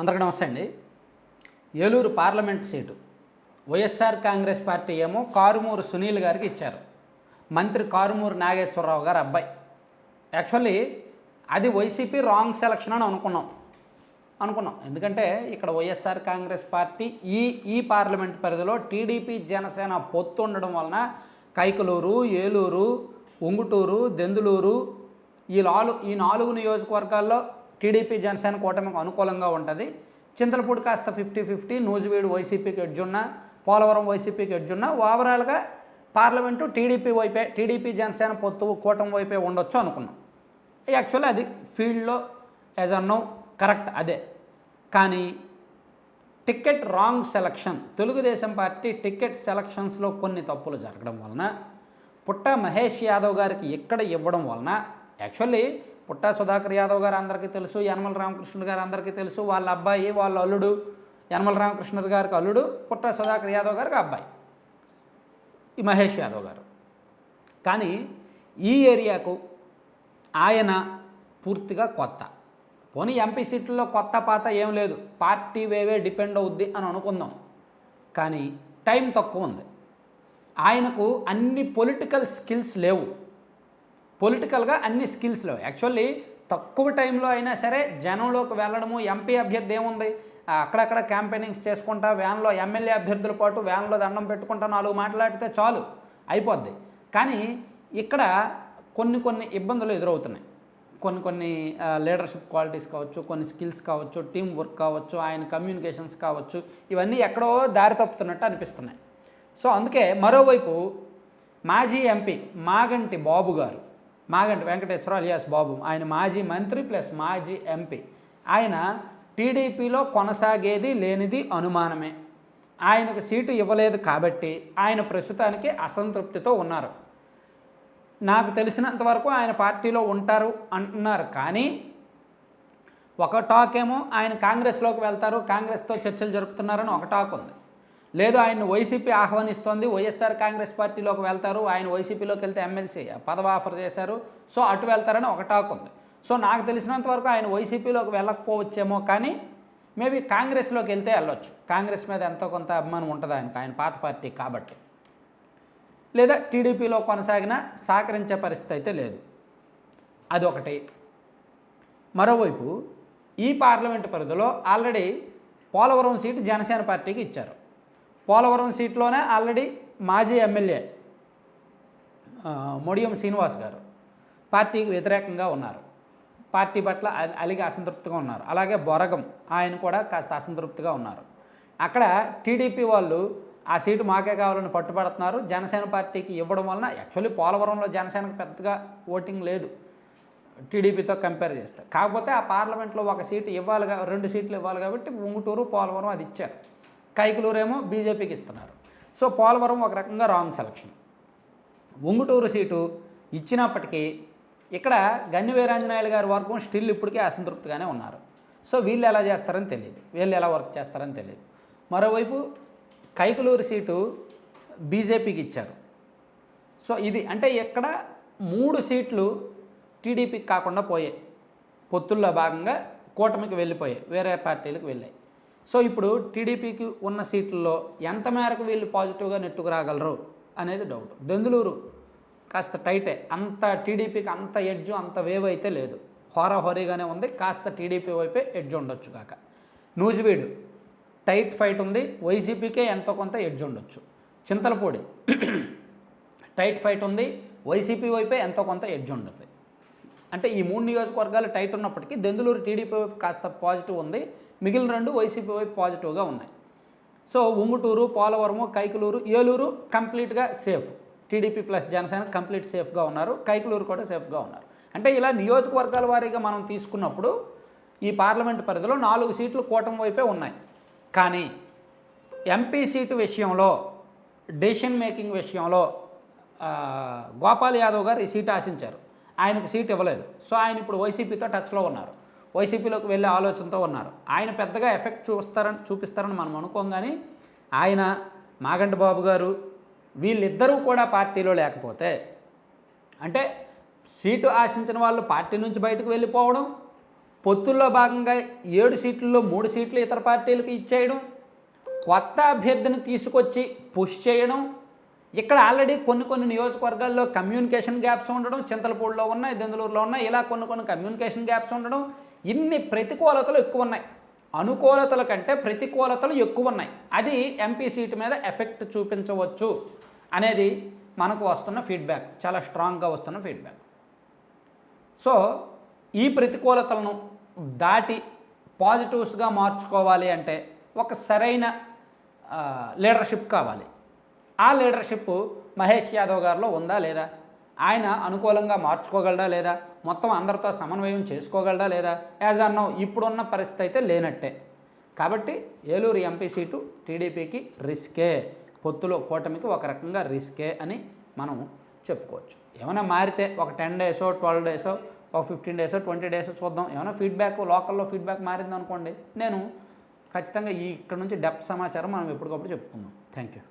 అందరికీ నమస్తే అండి. Eluru parliament seat. YSR Congress party ఏమో కారుమూరు సునీల్ గారికి ఇచ్చారు. మంత్రి కారుమూరు నాగేశ్వరరావు గారు అబ్బాయి. యాక్చువల్లీ అది వైసీపీ రాంగ్ సెలక్షన్ అని అనుకున్నాం. అనుకున్నాం. ఎందుకంటే ఇక్కడ వైఎస్ఆర్ కాంగ్రెస్ పార్టీ ఈ ఈ పార్లమెంట్ పరిధిలో టీడీపీ జనసేన పొత్తు ఉండడం వలన కైకలూరు ఏలూరు ఉంగుటూరు దెందులూరు ఈ నాలుగు ఈ నాలుగు నియోజకవర్గాల్లో టీడీపీ జనసేన కూటమికి అనుకూలంగా ఉంటుంది. చింతలపూడి కాస్త ఫిఫ్టీ ఫిఫ్టీ నూజివీడు వైసీపీకి ఎడ్జున్న పోలవరం వైసీపీకి ఎడ్జున్న ఓవరాల్గా పార్లమెంటు టీడీపీ వైపే టీడీపీ జనసేన పొత్తు కూటమి వైపే ఉండొచ్చు అనుకున్నాం. యాక్చువల్లీ అది ఫీల్డ్లో యాజ్ అన్నో కరెక్ట్ అదే. కానీ ticket wrong selection Telugu Desam party ticket సెలక్షన్స్లో కొన్ని తప్పులు జరగడం వలన పుట్ట మహేష్ యాదవ్ గారికి ఎక్కడ ఇవ్వడం వలన యాక్చువల్లీ పుట్ట సుధాకర్ యాదవ్ గారు అందరికీ తెలుసు యనమల రామకృష్ణుడు గారు అందరికీ తెలుసు వాళ్ళ అబ్బాయి వాళ్ళ అల్లుడు యనమల రామకృష్ణుడు గారికి అల్లుడు పుట్ట సుధాకర్ యాదవ్ గారికి అబ్బాయి ఈ మహేష్ యాదవ్ గారు. కానీ ఈ ఏరియాకు ఆయన పూర్తిగా కొత్త. పోనీ ఎంపీ సీట్లలో కొత్త పాత ఏం లేదు పార్టీ వేవే డిపెండ్ అవుద్ది అని అనుకుందాం. కానీ టైం తక్కువ ఉంది. ఆయనకు అన్ని పొలిటికల్ స్కిల్స్ లేవు. పొలిటికల్గా అన్ని స్కిల్స్లో. యాక్చువల్లీ తక్కువ టైంలో అయినా సరే జనంలోకి వెళ్ళడము ఎంపీ అభ్యర్థి ఏముంది? అక్కడక్కడ క్యాంపెయినింగ్స్ చేసుకుంటా వ్యాన్లో ఎమ్మెల్యే అభ్యర్థుల పాటు వ్యాన్లో దండం పెట్టుకుంటా నాలుగు మాట్లాడితే చాలు అయిపోద్ది. కానీ ఇక్కడ కొన్ని కొన్ని ఇబ్బందులు ఎదురవుతున్నాయి. కొన్ని కొన్ని లీడర్షిప్ క్వాలిటీస్ కావచ్చు కొన్ని స్కిల్స్ కావచ్చు టీం వర్క్ కావచ్చు ఆయన కమ్యూనికేషన్స్ కావచ్చు ఇవన్నీ ఎక్కడో దారి తప్పుతున్నట్టు అనిపిస్తున్నాయి. సో అందుకే మరోవైపు మాజీ ఎంపీ మాగంటి బాబు గారు మాగంటి వెంకటేశ్వర అలియాస్ బాబు ఆయన మాజీ మంత్రి ప్లస్ మాజీ ఎంపీ ఆయన టీడీపీలో కొనసాగేది లేనిది అనుమానమే. ఆయనకు సీటు ఇవ్వలేదు కాబట్టి ఆయన ప్రస్తుతానికి అసంతృప్తితో ఉన్నారు. నాకు తెలిసినంత వరకు ఆయన పార్టీలో ఉంటారు అంటున్నారు కానీ ఒక టాక్ ఏమో ఆయన కాంగ్రెస్లోకి వెళ్తారు కాంగ్రెస్తో చర్చలు జరుపుతున్నారని ఒక టాక్ ఉంది. లేదు ఆయన వైసీపీ ఆహ్వానిస్తోంది. వైఎస్ఆర్ కాంగ్రెస్ పార్టీలోకి వెళ్తారు. ఆయన వైసీపీలోకి వెళ్తే ఎమ్మెల్సీ పదవి ఆఫర్ చేశారు. సో అటు వెళ్తారని ఒక టాక్ ఉంది. సో నాకు తెలిసినంత వరకు ఆయన వైసీపీలోకి వెళ్ళకపోవచ్చేమో కానీ మేబీ కాంగ్రెస్లోకి వెళ్తే వెళ్ళొచ్చు. కాంగ్రెస్ మీద ఎంతో కొంత అభిమానం ఉంటుంది ఆయనకు. ఆయన పాత పార్టీ కాబట్టి. లేదా టీడీపీలో కొనసాగినా సహకరించే పరిస్థితి అయితే లేదు. అదొకటి. మరోవైపు ఈ పార్లమెంటు పరిధిలో ఆల్రెడీ పోలవరం సీటు జనసేన పార్టీకి ఇచ్చారు. పోలవరం సీట్లోనే ఆల్రెడీ మాజీ ఎమ్మెల్యే మొడియం శ్రీనివాస్ గారు. పార్టీకి వ్యతిరేకంగా ఉన్నారు. పార్టీ పట్ల అలిగి అసంతృప్తిగా ఉన్నారు. అలాగే బొరగం ఆయన కూడా కాస్త అసంతృప్తిగా ఉన్నారు. అక్కడ టీడీపీ వాళ్ళు ఆ సీటు మాకే కావాలని పట్టుబడుతున్నారు. జనసేన పార్టీకి ఇవ్వడం వలన యాక్చువల్లీ పోలవరంలో జనసేనకు పెద్దగా ఓటింగ్ లేదు. టీడీపీతో కంపేర్ చేస్తే. కాకపోతే ఆ పార్లమెంట్లో ఒక సీటు ఇవ్వాలి రెండు సీట్లు ఇవ్వాలి కాబట్టి ఉంగుటూరు పోలవరం అది ఇచ్చారు. కైకలూరేమో బీజేపీకి ఇస్తున్నారు. సో పోలవరం ఒక రకంగా రాంగ్ సెలక్షన్ ఉంగుటూరు సీటు ఇచ్చినప్పటికీ ఇక్కడ గన్ని గారి వర్గం స్టిల్ ఇప్పటికే అసంతృప్తిగానే ఉన్నారు. సో వీళ్ళు ఎలా చేస్తారని తెలియదు వీళ్ళు ఎలా వర్క్ చేస్తారని తెలియదు మరోవైపు కైకలూరు సీటు బీజేపీకి ఇచ్చారు. సో ఇది అంటే ఇక్కడ మూడు సీట్లు టీడీపీకి కాకుండా పోయాయి. పొత్తుల్లో భాగంగా కూటమికి వెళ్ళిపోయాయి. వేరే పార్టీలకు వెళ్ళాయి. సో ఇప్పుడు టీడీపీకి ఉన్న సీట్లలో ఎంత మేరకు వీళ్ళు పాజిటివ్గా నెట్టుకు రాగలరు అనేది డౌట్ దెందులూరు కాస్త టైటే అంత టీడీపీకి అంత ఎడ్జ్ అంత వేవ్ అయితే లేదు. హోరాహోరీగానే ఉంది. కాస్త టీడీపీ వైపే ఎడ్జ్ ఉండొచ్చు కాక. నూజివీడు టైట్ ఫైట్ ఉంది. వైసీపీకే ఎంతో కొంత ఎడ్జ్ ఉండొచ్చు. చింతలపూడి టైట్ ఫైట్ ఉంది. వైసీపీ వైపే ఎంతో కొంత ఎడ్జ్ ఉంటుంది అంటే ఈ మూడు నియోజకవర్గాలు టైట్ ఉన్నప్పటికీ దెందులూరు టీడీపీ వైపు కాస్త పాజిటివ్ ఉంది. మిగిలిన రెండు వైసీపీ వైపు పాజిటివ్గా ఉన్నాయి. సో ఉంగుటూరు పోలవరము కైకలూరు ఏలూరు కంప్లీట్గా safe. TDP plus Janasena complete సేఫ్గా ఉన్నారు. కైకలూరు కూడా సేఫ్గా ఉన్నారు. అంటే ఇలా నియోజకవర్గాల వారీగా మనం తీసుకున్నప్పుడు ఈ పార్లమెంట్ పరిధిలో నాలుగు సీట్లు కూటమి వైపే ఉన్నాయి. కానీ ఎంపీ సీటు విషయంలో డెసిషన్ మేకింగ్ విషయంలో గోపాల్ యాదవ్ గారు ఈ సీటు ఆశించారు. ఆయనకు సీట్ ఇవ్వలేదు. సో ఆయన ఇప్పుడు వైసీపీతో టచ్లో ఉన్నారు. వైసీపీలోకి వెళ్ళే ఆలోచనతో ఉన్నారు. ఆయన పెద్దగా ఎఫెక్ట్ చూస్తారని చూపిస్తారని మనం అనుకోం కానీ ఆయన మాగంట బాబు గారు వీళ్ళిద్దరూ కూడా పార్టీలో లేకపోతే అంటే సీటు ఆశించిన వాళ్ళు పార్టీ నుంచి బయటకు వెళ్ళిపోవడం పొత్తుల్లో భాగంగా ఏడు సీట్లలో మూడు సీట్లు ఇతర పార్టీలకు ఇచ్చేయడం కొత్త అభ్యర్థిని తీసుకొచ్చి పుష్ చేయడం ఇక్కడ ఆల్రెడీ కొన్ని కొన్ని నియోజకవర్గాల్లో కమ్యూనికేషన్ గ్యాప్స్ ఉండడం చింతలపూడిలో ఉన్నాయి దెందులూరులో ఉన్నాయి ఇలా కొన్ని కొన్ని కమ్యూనికేషన్ గ్యాప్స్ ఉండడం ఇన్ని ప్రతికూలతలు ఎక్కువ ఉన్నాయి. అనుకూలతల కంటే ప్రతికూలతలు ఎక్కువ ఉన్నాయి. అది ఎంపీ సీటు మీద ఎఫెక్ట్ చూపించవచ్చు అనేది మనకు వస్తున్న ఫీడ్బ్యాక్. చాలా స్ట్రాంగ్గా వస్తున్న ఫీడ్బ్యాక్. సో ఈ ప్రతికూలతలను దాటి పాజిటివ్స్గా మార్చుకోవాలి అంటే ఒక సరైన లీడర్షిప్ కావాలి. ఆ లీడర్షిప్ మహేష్ యాదవ్ గారిలో ఉందా లేదా? ఆయన అనుకూలంగా మార్చుకోగలడా లేదా? మొత్తం అందరితో సమన్వయం చేసుకోగలడా లేదా? యాజ్ అన్నో ఇప్పుడున్న పరిస్థితి అయితే లేనట్టే. కాబట్టి ఏలూరు ఎంపీ సీటు టీడీపీకి రిస్కే. పొత్తులో కూటమికి ఒక రకంగా రిస్కే అని మనం చెప్పుకోవచ్చు. ఏమైనా మారితే ఒక టెన్ డేసో ట్వెల్వ్ డేసో ఒక ఫిఫ్టీన్ డేసో ట్వంటీ డేసో చూద్దాం. ఏమైనా ఫీడ్బ్యాక్ లోకల్లో ఫీడ్బ్యాక్ మారింది అనుకోండి నేను ఖచ్చితంగా ఈ ఇక్కడ నుంచి డెప్త్ సమాచారం మనం ఎప్పటికప్పుడు చెప్పుకుందాం. Thank you